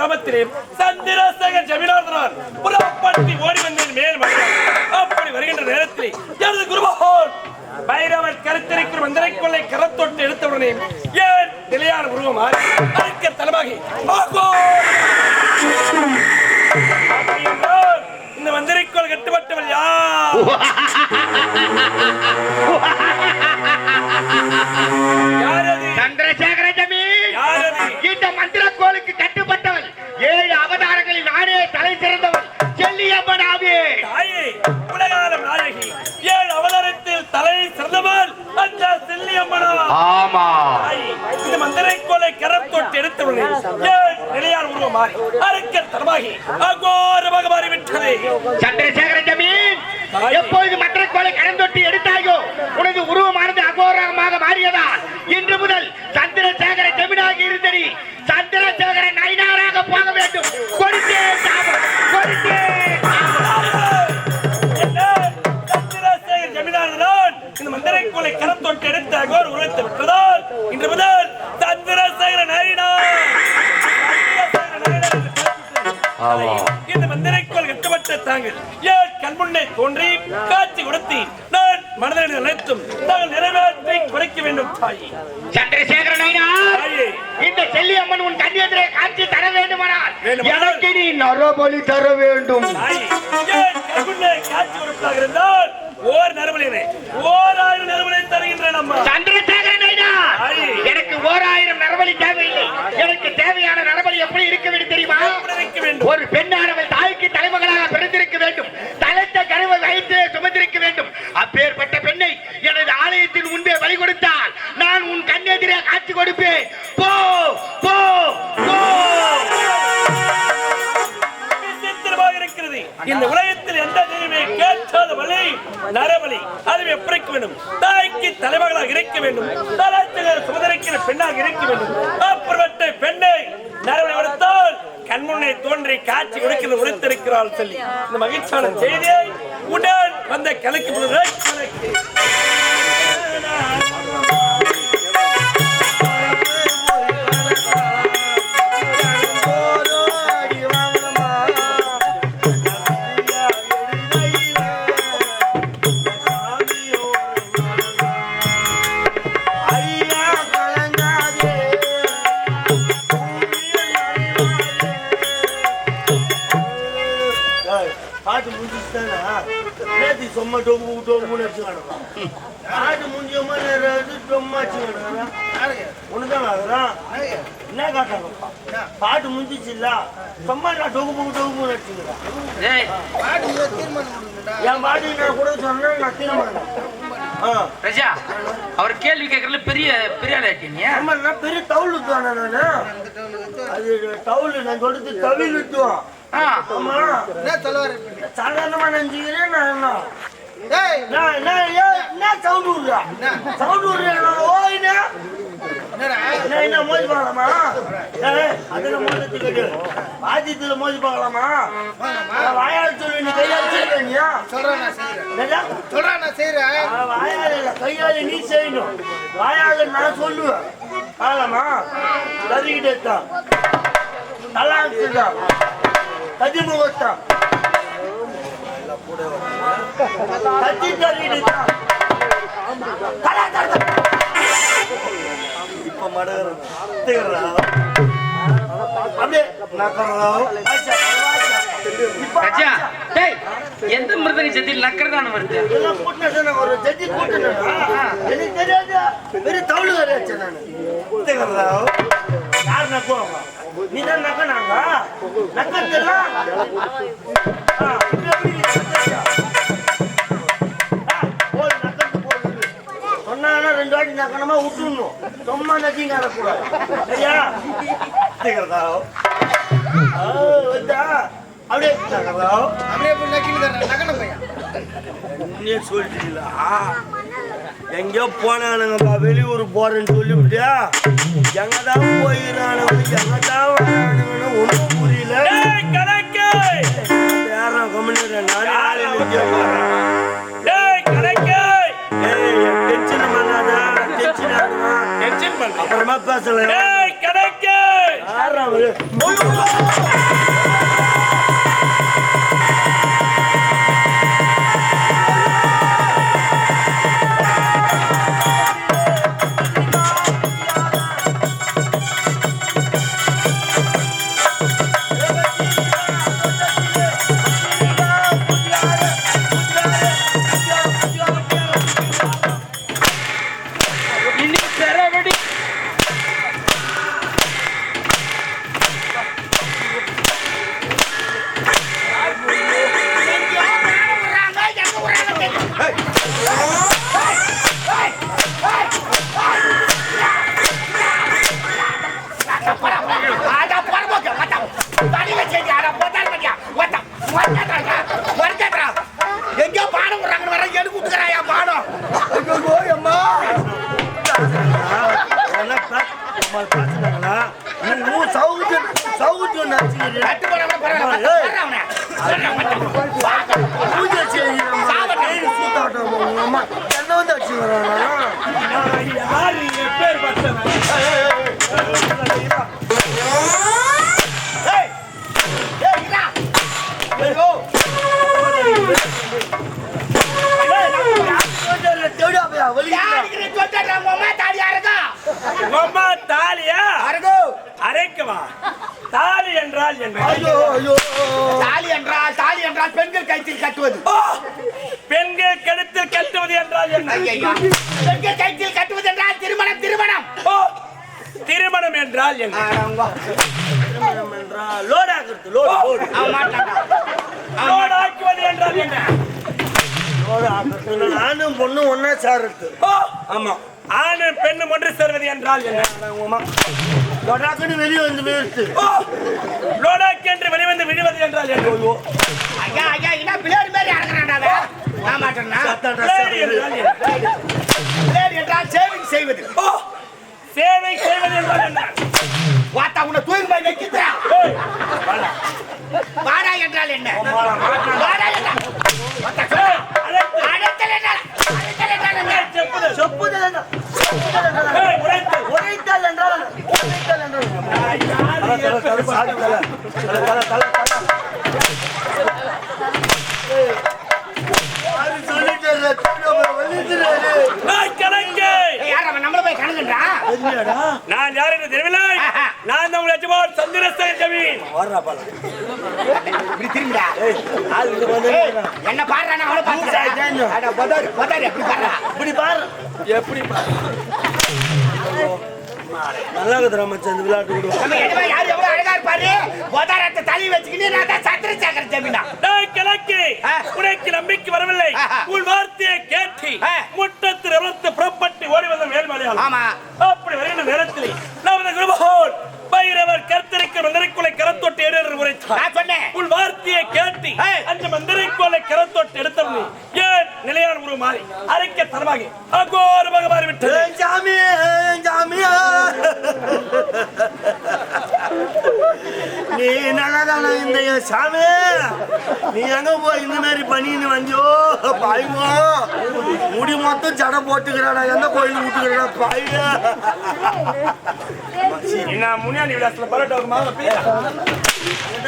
கிராமத்திலே சந்திரசேகர் ஜமீனார்தான் புறப்பட்டு ஓடி வந்தேன் மேல் அப்படி வருகின்ற நேரத்தில் எனது குருமகோன் பைரவர் கருத்தரிக்கும் மந்திரை கொள்ளை கரத்தொட்டு எடுத்தவுடனே ஏன் நிலையான உருவம் மாறி அழைக்க தலமாகி ஆகோ! அப்படி இந்த மந்திரிக்கோள் கட்டுப்பட்டவள் யார் ஆமா. இந்த மந்திரை கொலை கரம் தொட்டு எடுத்தவுடனே ஏன் நிலையான உருவம் மாறி அறுக்க தரமாகி அகோரமாக மாறிவிட்டது சந்திரசேகர ஜமீன் எப்பொழுது மற்ற கோளை கடந்தொட்டி எடுத்தாயோ உனது உருவமானது அகோரமாக இந்த மந்திரைக்குள் கட்டுப்பட்ட தாங்கள் ஏன் கண்முன்னே தோன்றி காட்சி கொடுத்தி நான் மனதில் நினைத்தும் தாங்கள் நிறைவேற்றி குறைக்க வேண்டும் தாயி. உன் கண்ணியத்திலே காட்சி தர வேண்டுமானால் வேண்டுமானால் எனக்கு நீ நரபலி தர வேண்டும். கண்முன்னே காட்சி கொடுத்தாக இருந்தால் ஓர் நறுமலினை ஓர் ஆயிரம் நறுமலை தருகின்றேன் அம்மா. சந்திரசேகர நைனார் தாயே. எனக்கு ஓராயிரம் நரபலி தேவையில்லை. எனக்கு தேவையான நரபலி எப்படி இருக்க வேண்டும் தெரியுமா எப்படி வைக்க வேண்டும். ஒரு பெண்ணானவள் தாய்க்கு தலைமகளாக பிறந்திருக்க வேண்டும். தலைத்த கருவை வயிற்றிலே சுமந்திருக்க வேண்டும். அப்பேற்பட்ட பெண்ணை எனது ஆலயத்தின் முன்பே வழி கொடுத்தால் நான் உன் கண்ணெதிரே காட்சி கொடுப்பேன். போ போ போ. இந்த உலகத்தில் எந்த தெய்வமே கேட்காத வழி நரபலி அதுவே பிறக்க வேண்டும்? தாய்க்கு தலைமகளாக இருக்க வேண்டும். தலாச்சகர் சுமதரிக்கிற பெண்ணாக இருக்க வேண்டும். அப்புறமற்ற பெண்ணை நரபலி கொடுத்தால் முன்னே தோன்றி காட்சி கொடுக்கிறது உரைத்திருக்கிறாள் சொல்லி. இந்த மகிழ்ச்சியான செய்தியை உடன் வந்த கலக்கு சும்மா டொம்பு டொம்புன்னு வச்சு கிடக்கும் பாட்டு முடிஞ்ச மாதிரி டொம்மா வச்சு கிடக்குறான் உனதான் ஆகுறான் என்ன காட்டாங்கப்பா பாட்டு முடிஞ்சிச்சு இல்ல சும்மா நான் என் பாட்டு நான் கூட சொன்னேன் நான் தீர்மானம் ஆ ரஜா அவர் கேள்வி கேட்கறதுல பெரிய பெரிய ஆளாட்டி நீ ஆமா நான் பெரிய தவுள் தானே நானு அது தவுள் நான் சொல்றது தவில் வித்துவோம் ஆ, ஆமா சாதாரணமா நினைச்சுக்கிறேன் நான் என்ன நான் ஏன் என்ன சவுண்ட் விடுறா. சவுண்ட் விடுறா ஓய்னா என்ன? மோதி பார்க்கலாமா? ஏய், அதுல மோதி கேட்டு மோதி பார்க்கலாமா? வாயால் சொல்லி நீ கையால் செய்யறியா வாயால் இல்ல கையால நீ செய்யணும். வாயால நான் சொல்லுவேன். பார்க்கலாமா? கதிக்கிட்டே தான் நல்லா இருக்குதான் கதிமுகத்தான் கத்தி இப்ப மடகிறா அப்படியே எந்த மிருதங்க ஜெத்தில் நக்கறதான வருது இதெல்லாம் கூட்டினது ஒரு ஜட்ஜி கூட்டினேனா? எனக்கு தெரியாது தவுளு வரையாச்சு யார் நக்குவாங்க நீ தான் நக்கனாங்க நக்கத்தெல்லாம் சொன்னாங்கன்னா ரெண்டு வாட்டி நக்கணுமா விட்டுடணும் சும்மா நக்கிங்க கூடாது சரியா? அப்படியே நக்கறா? நீ சொல்லிட்டீங்களா எங்கேயோ போனானுங்கப்பா வெளியூர் போறேன்னு சொல்லிவிட்டியா? எங்கதான் போயிடானுங்க எங்கதான் வரானுங்கன்னு ஒன்றும் புரியல. யாரும் கம்முன்னு நான் அப்புறமா பேசலாம். டேய் ஏய். வர்றா அவனை. வர்றா, வர்றா. பூஜை உங்க அம்மா என்ன வந்து? யார் பேர் அம்மா தாலியா அருகு. அரைக்கவா தாலி என்றால் என்ன ஐயோ, ஐயோ. தாலி என்றால் தாலி என்றால் பெண்கள் கழுத்தில் கட்டுவது ஓ! பெண்கள் கழுத்தில் கட்டுவது என்றால் என்ன ஐயையா. பெண்கள் கழுத்தில் கட்டுவது என்றால் திருமணம் திருமணம் ஓ! திருமணம் என்றால் என்ன. திருமணம் என்றால் லோட் ஆக்குறது, லோட், லோட். லோடு ஆக்குவது என்றால் என்ன லோட் நானும் பொண்ணும் சேர்றது. ஓ! ஆமா. ஆணும் பெண்ணும் ஒன்று சேர்வது என்றால் என்ன உங்க அம்மா லோட் ஆக்குன்னு வெளிய வந்து. ஓ! லோடாக்கு என்று வெளிவந்து விழுவது என்றால் என்ன ஐயா, ஐயா, என்ன பிளேடு மாதிரி? நான் மாட்டேன்னா? சத்தம் பிளேடு என்றால் என்ன பிளேடு என்றால் saving செய்வது ஓ! சேவை செய்வது என்றால் என்ன வாத்தா உன்னை தூக்கி போய் வைக்கிறா ஏய், வாடா என்றால் என்ன வாடா என்றால் வாத்தா, ஏய், அழைத்து. அழைத்தல் என்றால் அழைத்தல் என்றால் என்ன ஏய், செப்புது. செப்புதல் என்ன? செப்புதல் என்றால் என்ன? ஏய், உரைத்தல். உரைத்தல் என்றால் என்ன? உரைத்தல் என்றால் என்ன? ஆ, யாரு தல, தல, தல, சாடு, தல. தல, தல, தல, தல. ஏய், அது சொல்லிட்டாரு, திரும்ப வலிக்குறாரு. ஏய், கணக்கு ஏய், யார் அவன் நம்மள போய் கணக்குன்றா தெரியாடா? நான் யார் என்று தெரியவில்லை நான் தான் உங்கள் எஜமான் ஏய், ஆள் இங்க வந்து ஏய், என்ன பாடுறானா? அவளை பாத்துறா அட பதாரு பதாரு எப்படி பாரு எப்படி பாரு. நல்லா மச்சான் இந்த விளையாட்டு கூட. நம்ம எதுவா யார் எவ்வளவு அழகா இருப்பாரு? போதாரத்தை தள்ளி வச்சுக்கிட்டு நான் தான் சந்திரசேகர ஜமீனா. டேய், கிழக்கு ஆ. உனக்கு நம்பிக்கை வரவில்லை. உன் வார்த்தையை கேட்டு ஆ. முட்டத்தில் இருந்து புறப்பட்டு ஓடி வந்த வேல்மலையால் ஆமா. அப்படி வருகின்ற நேரத்தில் நமது குருபகோன் பைரவர் கர்த்தருக்கு மந்திரிக்குலை கரத்தொட்டு ஏறு உரைத்தார். நான் சொன்னேன். உன் வார்த்தையை கேட்டு ஏய். அந்த மந்திரிக்கோலை கரத்தொட்டு எடுத்தவனே. மாறி அரைக்க தரமாக அகோரமாக மாறிவிட்டது ஏய், சாமியா நீ நல்லதான இந்த சாமி? நீ எங்க போய் இந்த மாதிரி பண்ணின்னு வந்தியோ? பாய்வோ முடி மொத்தம் ஜடை போட்டுக்கிறாடா எந்த கோயில் விட்டுக்கிறாடா பாய்யா நான் முன்னாடி விளாசல பரட்டோக்கு மாங்க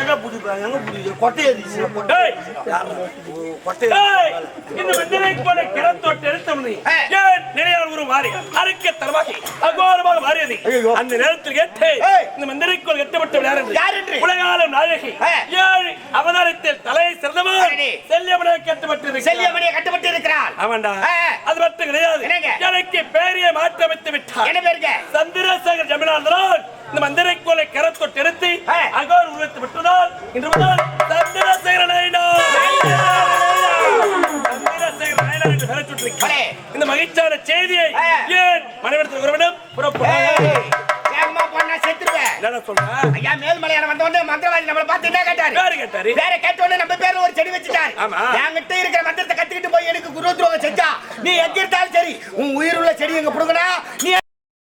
எங்க கொட்டை கொட்டை டேய், இந்த. ஏன் மாறி? அரைக்க அகோரமாக மாறியது. ஐயோ. அந்த நேரத்தில் கேட்டு. இந்த மந்திரிக்கோள் எட்டப்பட்ட? உலகாலம் நாயகி. ஏழு அவதாரத்தில் தலையை சிறந்தவர் சரி. செல்லியமனை கட்டப்பட்டு செல்லியமணியை கட்டுப்பட்டு இருக்கிறார் ஆமாண்டா. அது மட்டும் கிடையாது? எனக்கு பேரையை மாற்றமைத்து விட்டார். என்ன பேருங்க? சந்திரசேகர் ஜமீனாந்தரால் இந்த மந்திரிக்கோலை கரத்தொட்டு எடுத்து ஏய். அகோர் உருவத்தை விட்டதால் இன்று முதல் சந்திரசேகர நாயுடு சந்திரசேகர நாயுடு என்று பெயர் சூட்டியிருக்கிறார். அடே. இந்த மகிழ்ச்சியான செய்தியை. ஏன் மனைவிடத்தில் உறவிடம் மந்திரவாதி நம்மளை பார்த்து என்ன கேட்டாரு பேரு கேட்டாரு வேற கேட்ட உடனே நம்ம பேர்ல ஒரு செடி வச்சுட்டாரு ஆமா. என்கிட்ட இருக்கிற மந்திரத்தை கத்துக்கிட்டு போய் எனக்கு குரு துரோகம் செஞ்சா நீ எங்க இருந்தாலும் சரி உன் உயிர் உள்ள செடி எங்க புடுங்கடா நீ